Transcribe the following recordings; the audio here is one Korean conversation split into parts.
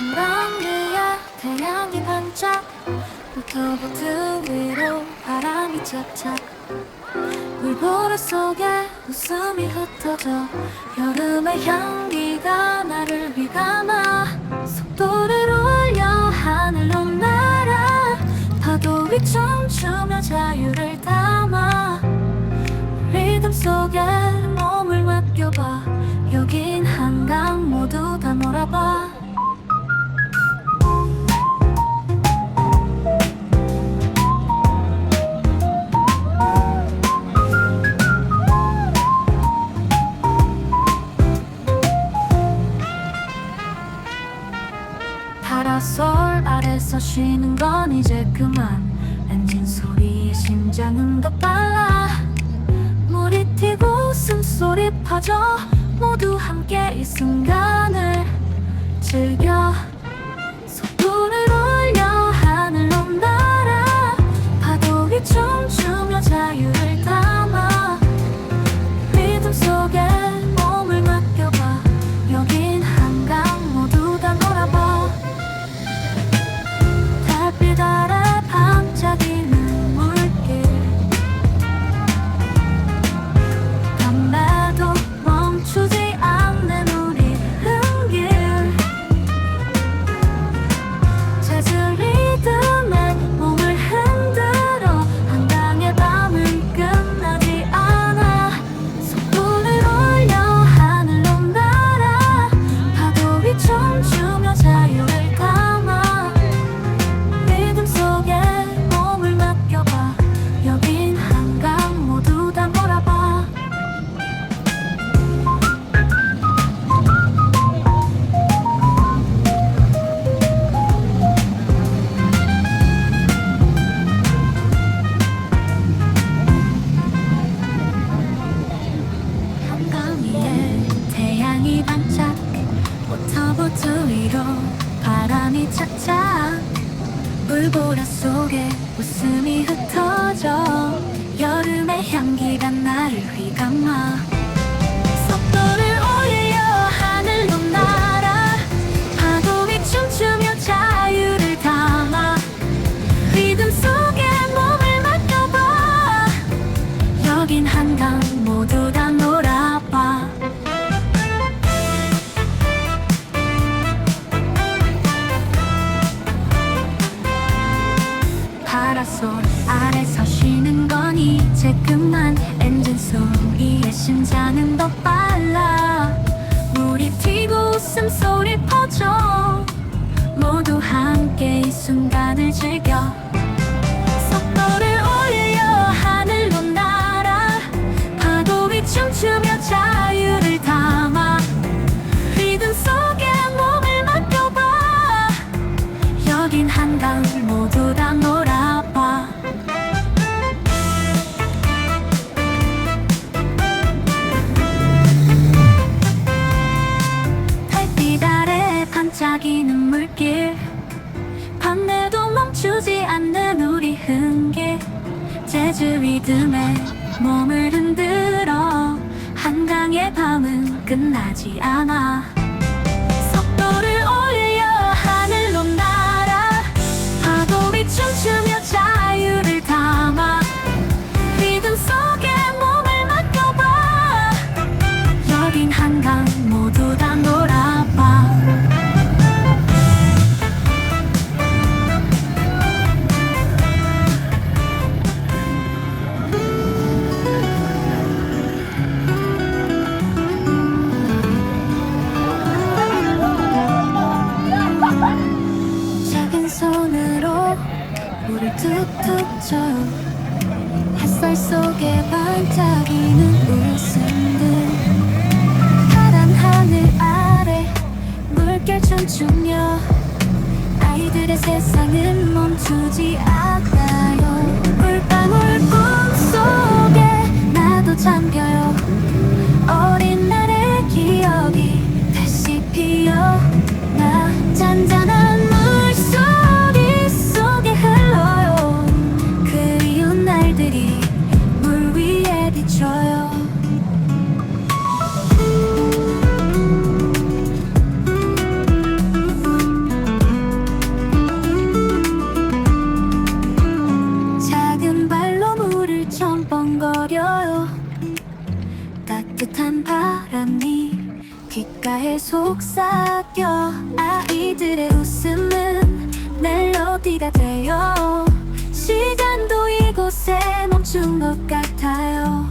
위에 태양이 반짝. 노트보드 위로 바람이 착착. 물보라 속에 웃음이 흩어져. 여름의 향기가 나를 비감아 속도를 쉬는 건 이제 그만. 엔진 소리에 심장은 더 빨라. 물이 튀고 웃음소리 퍼져. 모두 함께 이 순간을 즐겨 착착 물보라 속에 웃음이 흩어져. 여름의 향기가 나를 휘감아 아래서 쉬는 건 이제 그만. 엔진 소리에 심장은 더 빨라. 물이 튀고 웃음소리 퍼져. 모두 함께 이 순간을 즐겨. 속도를 올려 하늘 멈추지 않는 우리 흥길 재즈 리듬에 몸을 흔들어. 한강의 밤은 끝나지 않아 아이들의 세상은 멈추지 않아요. 물방울 꿈속에 나도 잠겨요 두근거려요. 따뜻한 바람이 귓가에 속삭여 아이들의 웃음은 멜로디가 되어 시간도 이곳에 멈춘 것 같아요.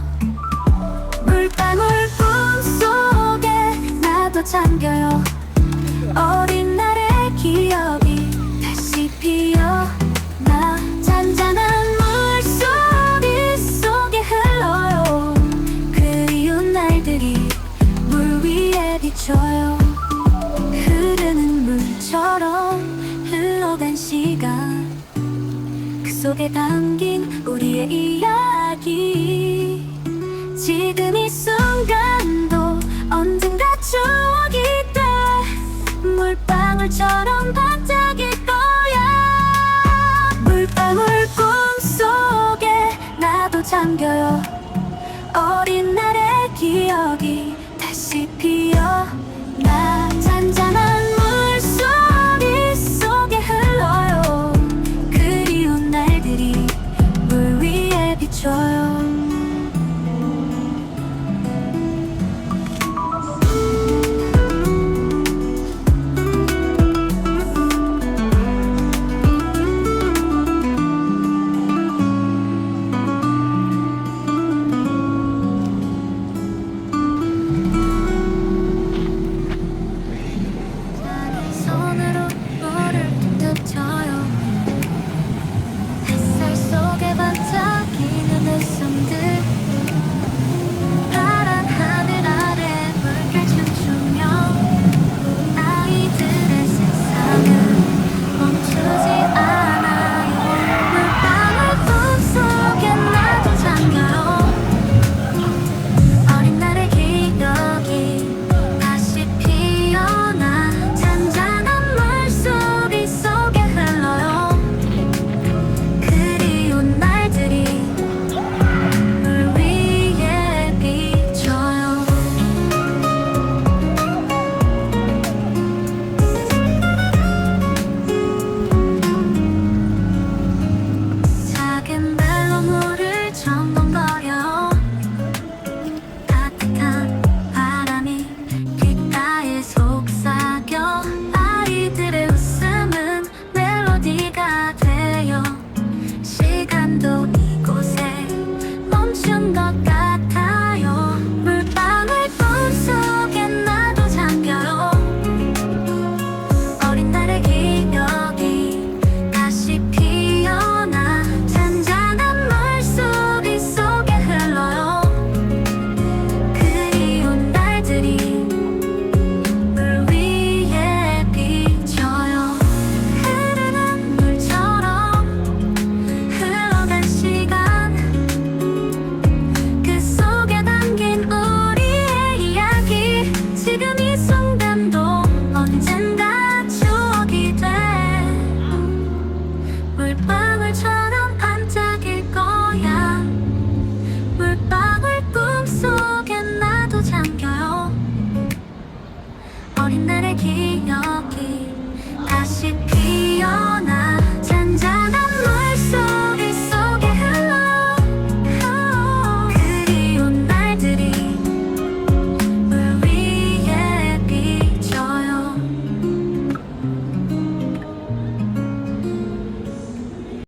물방울 꿈속에 나도 잠겨요. 어린 날의 기억 비춰요. 흐르는 물처럼 흘러간 시간. 그 속에 담긴 우리의 이야기. 지금 이 순간도 언젠가 추억이 돼. 물방울처럼 반짝일 거야. 물방울 꿈속에 나도 잠겨요. 어린 날의 피어나